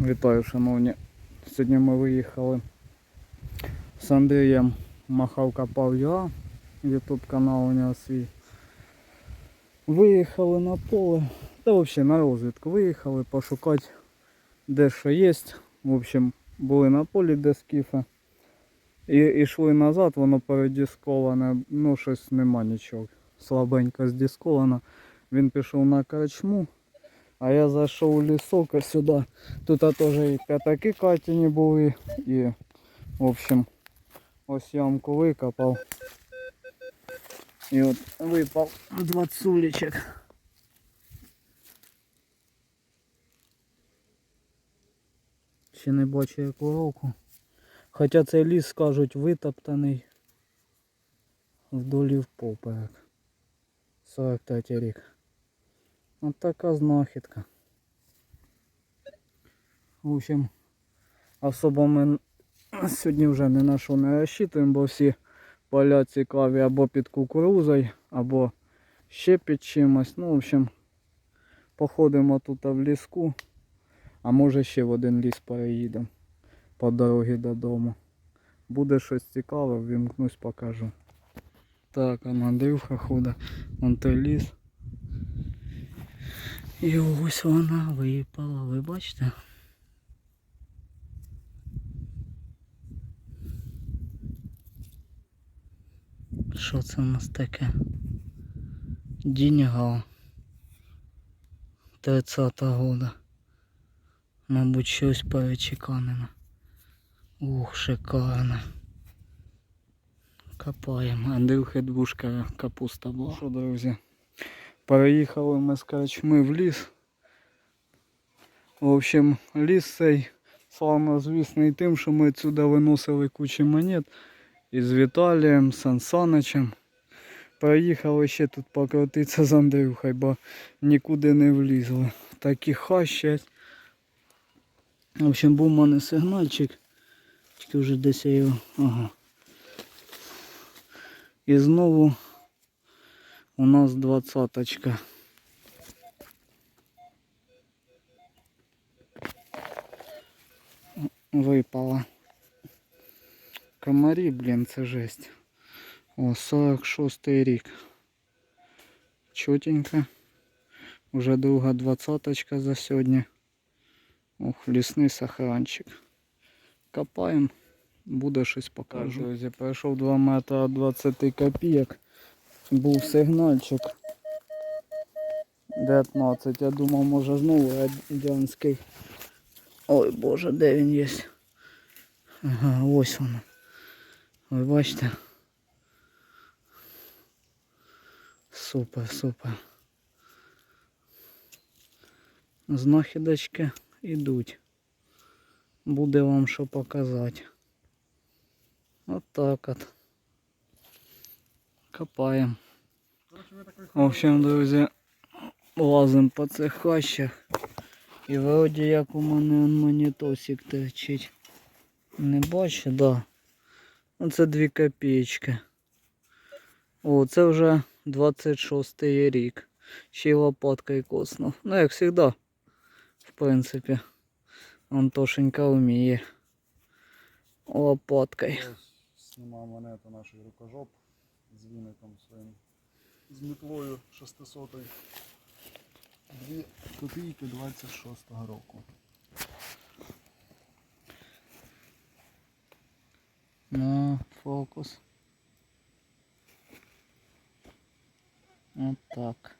Вітаю, шановні. Сьогодні ми виїхали з Андрієм Махав Копав ЮА, ютуб канал у нього свій. Виїхали на поле, та взагалі на розвідку виїхали пошукати де що є. В общем, були на полі де скіфа. І йшли назад, воно передісковане, ну щось нема нічого. Слабенько здісковано. Він пішов на корчму, а я зайшов у лісок ось сюди. Тут теж і п'ятаки катіні були. І, в общем, ось ямку викопав. І от випав два цулічок. Ще не бачу яку року. Хоча цей ліс, скажуть, витоптаний вдолі в поперек. 43 рік. От така знахідка. В общем, особо ми сьогодні вже не на що не розчитуємо, бо всі поля цікаві або під кукурузою, або ще під чимось. Ну, в общем, походимо тут в ліску, а може ще в один ліс переїдемо по дорозі додому. Буде щось цікаве, вімкнусь, покажу. Так, а Андрюха ходить, вон той ліс. І ось вона випала, ви бачите? Що це у нас таке? Діньга. 30-го года. Мабуть, щось перечеканено. Ух, шикарно. Копаємо. Андрюхи двушка капуста була. Що, друзі? Переїхали ми з корчми в ліс. В общем, ліс цей славнозвісний тим, що ми сюди виносили кучу монет із Віталієм, Сан Саничем. Приїхали ще тут покрутитися з Андрюхою, бо нікуди не влізли. Такі хащать. В общем, був у мене сигнальчик. Тільки вже десь я його. Ага. І знову у нас двадцаточка. Випала. Комарі, блін, це жесть. О, 46 рік. Чотенько. Уже друга двадцаточка за сьогодні. Ох, лісний сахаранчик. Копаємо. Буде щось покажу. Друзі, пройшов 2 метри 20 копійок. Був сигнальчик. 19. Я думав, може знову радянський. Ой боже, де він є? Ага, ось воно. Ви бачите? Супер, супер. Знахідочки йдуть. Буде вам що показати. От так от. Копаємо. В общем, друзі, лазимо по цих хащах. І вроді як у мене он монітосик торчить. Не бачу, да. Оце 2 копійки. О, це вже 26 рік. Ще й лопаткою коснув. Ну, як завжди, в принципі. Антошенька вміє. Лопаткою. Знімав монету наш рукожоп З віником своїм. З мітлою 600 2 копійки 26-го року. На фокус. От так.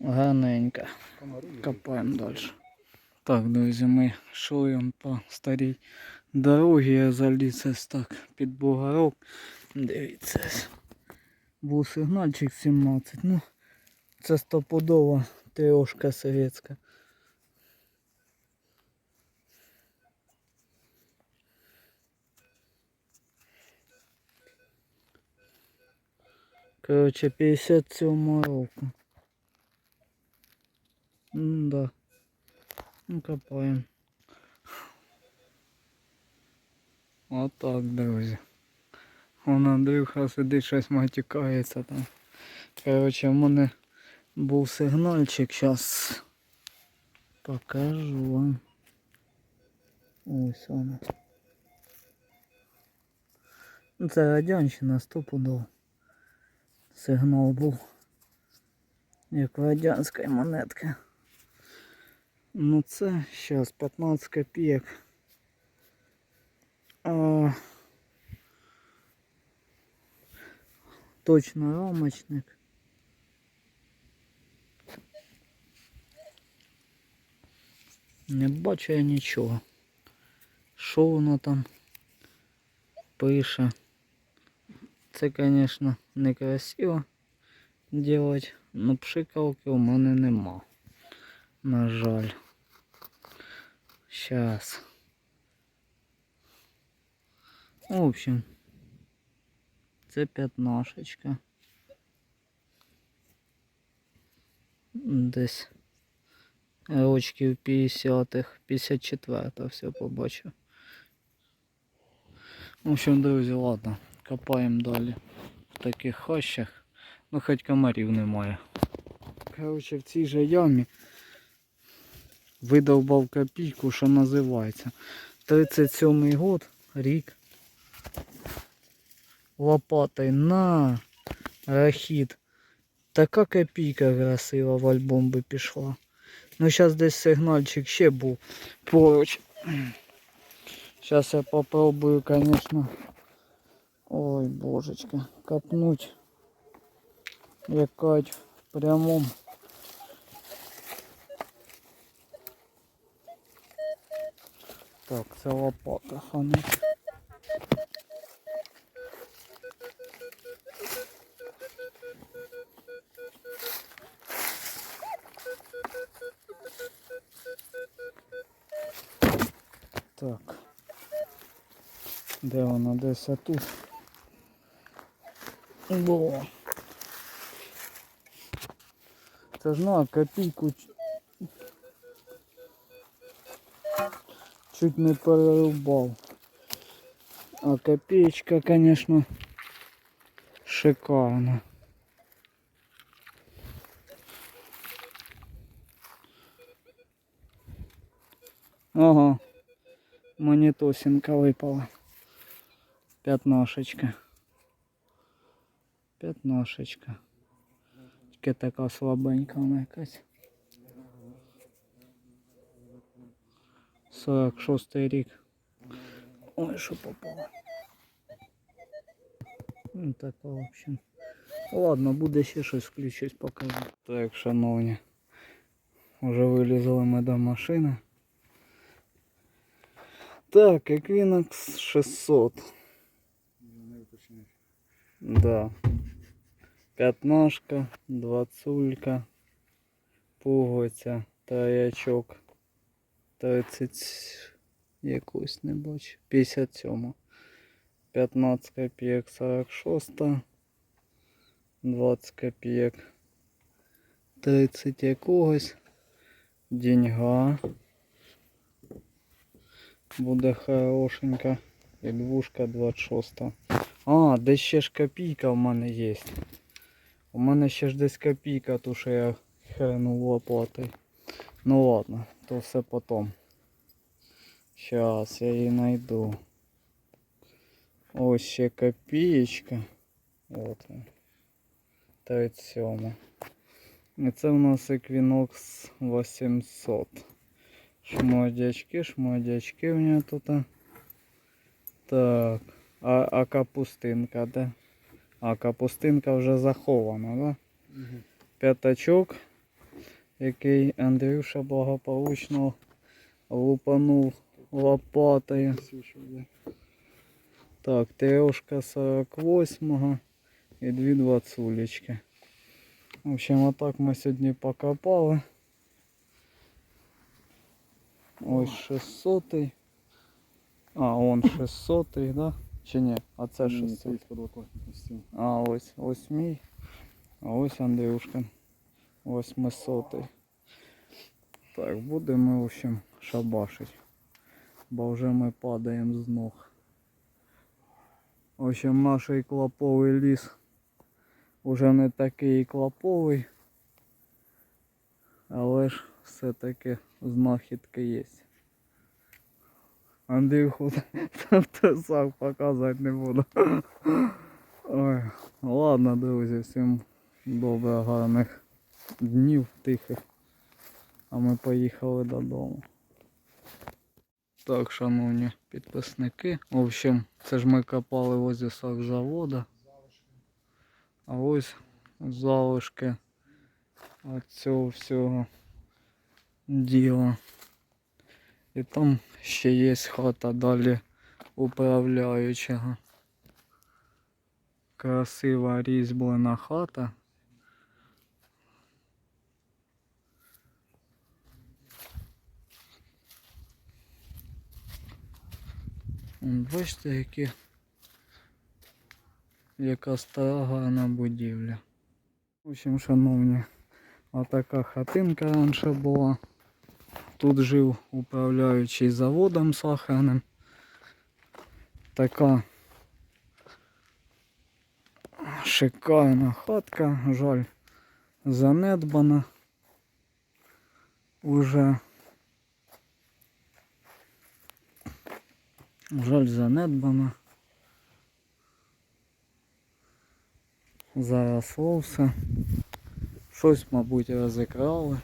Гарненько. Комарі. Копаємо далі. Так, друзі, ми йшли по старій дорогі, я заліз так під бугорок. Дивіться. ось. Був сигнальчик 17. Ну, це стопудова трьошка совєтська. Короче, 57 року. М, да. Ну, копаємо. Отак, друзі. Вон Андрюха сидить, щось матюкається там. Короче, в мене був сигнальчик, зараз покажу вам. Ось воно. Ну, Це радянщина стопудово. Сигнал був. Як радянська монетка. Ну це зараз 15 копійок. А, точно рамочник. Не бачу я нічого. Що воно там пише? Це, звісно, некрасиво делать, но пшикалки у мене нема. На жаль. Щас. В общем, це п'ятнашечка. Десь рочків 50-х, 54-го все побачив. В общем, друзі, ладно, копаємо далі в таких хащах. Ну хоч комарів немає. Коротше, в цій же ямі видовбав копійку, що називається. 37-й год, рік. Лопатой на рахіт. Така копійка красива в альбом би пішла. Ну зараз десь сигнальчик ще був поруч. Зараз я попробую, конечно. Ой, божечка, копнуть. Якать в прямом. Так, це лопата ханить. Так. Де вона? Десь тут. Було. Це ж на копійку чуть не перерубав. А копеечка, конечно, шикарна. Ага, монетосинка випала. П'ятнашечка. П'ятнашечка. Тільки така слабенька вона якась. 46 рік. Ой, що попало. Ну така, в общем. Ладно, буде ще щось включусь, покажу. Так, шановні. Уже вилізли ми до машини. Так, Equinox 600. Да. П'ятнашка, двадцулька, пуговиця, троячок, 30 якусь не бачу. 57. 15 копійок 46. 20 копійок 30 якогось. Деньга. Буде хорошенька. І двушка 26. А, десь ще ж копійка в мене є. У мене ще ж десь копійка, ту що я хренув лопатою. Ну ладно, то все потом. Щас я її знайду. Ось ще копієчка. От вона. 37. І це в нас Equinox 800. Шмодячки, шмодячки у нього тут. Так. А, а капустинка де? А капустинка вже захована, да? Угу. П'ятачок, який Андрюша благополучно лупанув лопатою. Так, трьошка 48-го і дві двадцулечки. В общем, отак ми сьогодні покопали. Ось 600 А, он 600 да? Чи ні? А це 600 Це із подлокотника стіл. А ось ось мій. А ось Андрюшкин. 800. Так, будемо, в общем, шабашить. Бо вже ми падаємо з ног. В общем, наш клоповий ліс уже не такий клоповий. Але ж все-таки знахідки є. Андрюху сам показувати не буду. Ой, ладно, друзі, всім добре, гарних днів тихих. А ми поїхали додому. Так, шановні підписники. В общем, це ж ми копали возле завода. А ось залишки от цього всього діла. І там ще є хата далі управляючого. Красива різьблена хата. Бачите, які яка стара гарна будівля. В общем, шановні, отака хатинка раніше була. Тут жив управляючий заводом сахарним. Така шикарна хатка, жаль, занедбана. Уже жаль занедбана. Заросло все. Щось, мабуть, розікрали.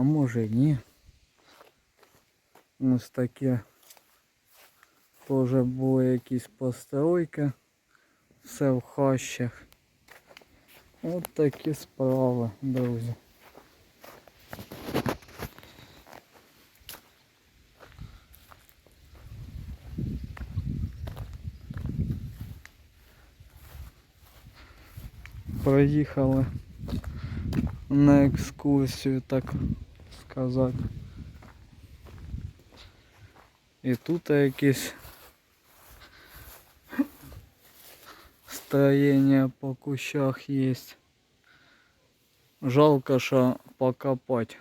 А може ні. Ось таке теж були якісь постройки. Все в хащах. От такі справи, друзі. Проїхали на екскурсію, так сказати. І тут якісь строєння по кущах є. Жалко, що покопати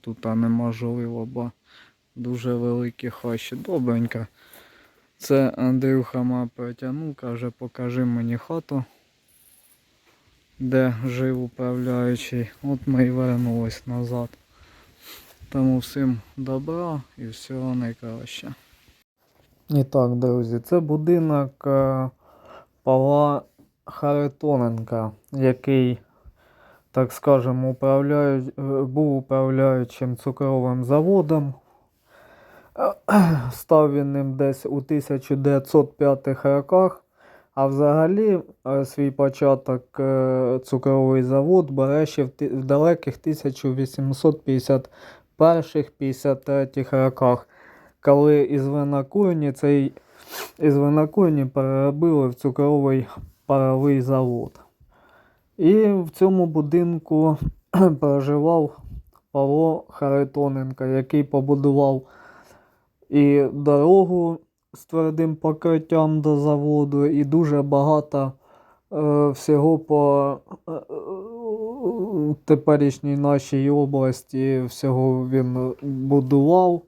тут неможливо, бо дуже великі хащі. Добренько. Це Андрюха ма протягнув, каже, покажи мені хату де жив управляючий. От ми і вернулись назад. Тому всім добра і всього найкраще. І так, друзі, це будинок е, Павла Харитоненка, який, так скажемо, управляю... був управляючим цукровим заводом. Став він ним десь у 1905 роках, а взагалі е, свій початок е, цукровий завод бере ще в далеких 1850 перших 53-х роках, коли із винокурні цей із винокурні переробили в цукровий паровий завод. І в цьому будинку проживав Павло Харитоненко, який побудував і дорогу з твердим покриттям до заводу, і дуже багато е, всього по е, е е, теперішній нашій області всього він будував,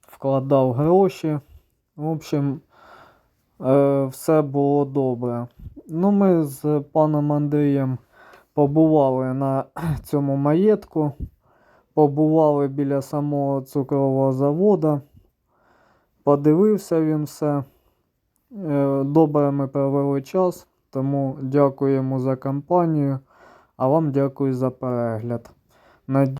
вкладав гроші. В общем, е, все було добре. Ну, ми з паном Андрієм побували на цьому маєтку, побували біля самого цукрового заводу. Подивився він все. Е, Добре ми провели час, тому дякуємо за компанію, а вам дякую за перегляд.